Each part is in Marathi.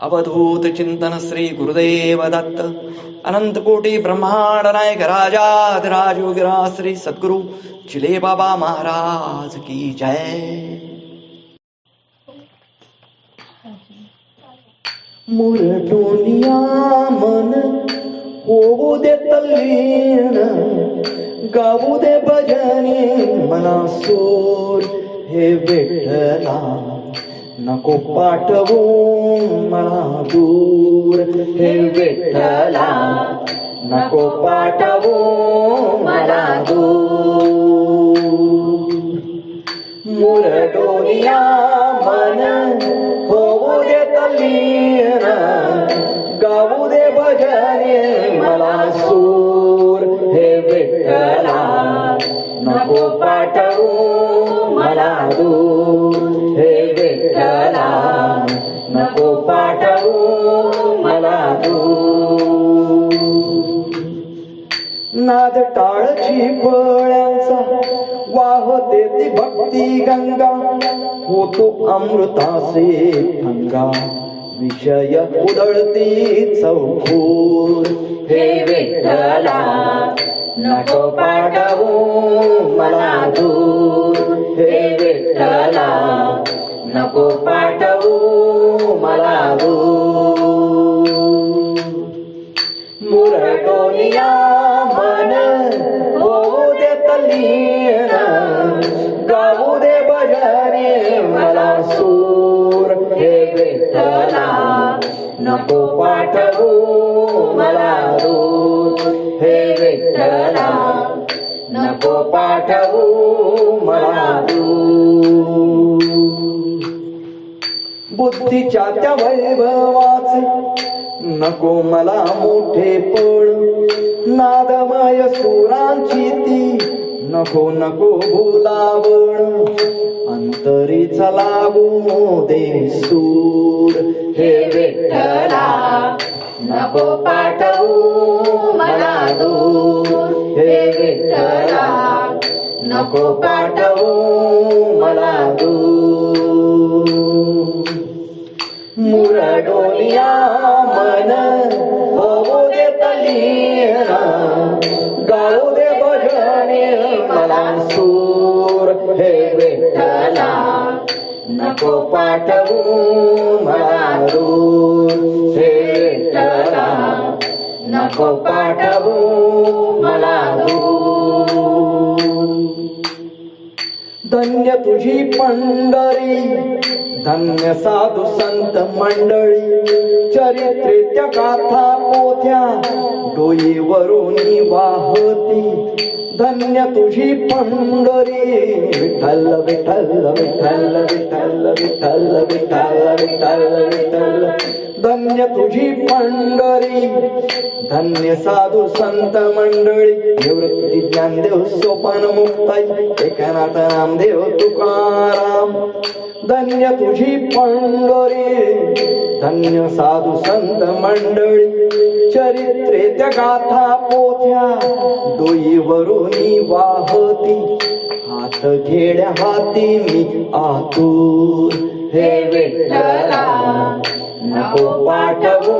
अवधूत चिंतन श्री गुरुदेव दत्त, अनंत कोटी ब्रह्मांड नायक राजात राजोगिरा श्री सदगुरु चिले बाबा महाराज की जय। मुरडोनिया मन होऊ दे तल्लीन गाऊ दे भजनी, मना सूर हे विठ्ठला नको पाठवू मला दूर हे विठ्ठला नको पाठवू मला दूर मुरडोनिया मन होऊ दे तल्लीन गाऊ दे भजने मला सूर वाहते भक्ती गंगा होतो अमृतासे गंगा विषय उदळती चौखोर हे विठ्ठला नको पाठवू मला दूर. हे विठ्ठला नको पाठवू मला दूर. मुरडोनिया मन होऊ दे तल्लीन गाऊ दे भजने मला सूर हे विठ्ठला नको पाठवू मला दूर हे विठ्ठला नको पाठवू मला दूर बुद्धीच्या त्या वैभवाचे नको मला मोठे पण नादमय सुरांची ती नको नको भुलावण अंतरीचा लागू दे सूर. हे विठ्ठला नको पाठवू मला दूर. हे विठ्ठला नको पाठवू मला दूर. मुरडोनिया मन होऊ दे सूर हे विठ्ठला. नको पाठवू मला दूर हे विठ्ठला. नको पाठवू मला धन्य तुझी पंढरी धन्य साधू संत मंडळी. चरित्रेच्या गाथा पोथ्या डोईवरून वाहती. धन्य तुझी पंढरी. विठ्ठल विठ्ठल विठ्ठल विठ्ठल विठ्ठल विठ्ठल विठ्ठल विठ्ठल. धन्य तुझी पंढरी. धन्य साधू संत मंडळी. निवृत्ती ज्ञानदेव सोपान मुक्ताई एकनाथ नामदेव तुकाराम. धन्य तुझी पंढरी धन्य साधू संत मंडळी. चरित्रे त्या गाथा पोथ्या डोईवरून वाहती. हात घेड्या हाती मी आतूर हे विठ्ठला नको पाठवू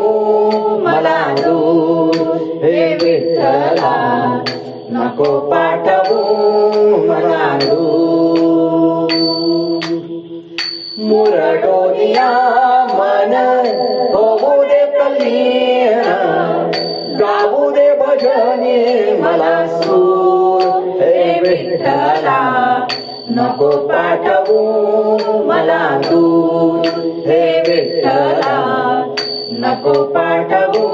मला दूर. हे विठ्ठला नको पाठवू मला दूर. मुरडोनिया मन होऊ दे तल्लीन गाऊ दे भजने मला सूर. हे विठ्ठला नको पाठवू मला दूर. हे विठ्ठला नको पाठवू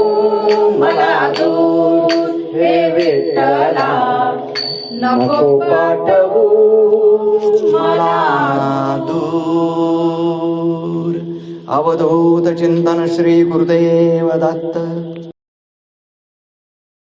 मला दूर. हे विठ्ठला नको पाठवू मला अवधूतचिन्तन श्रीगुरुदेव दत्त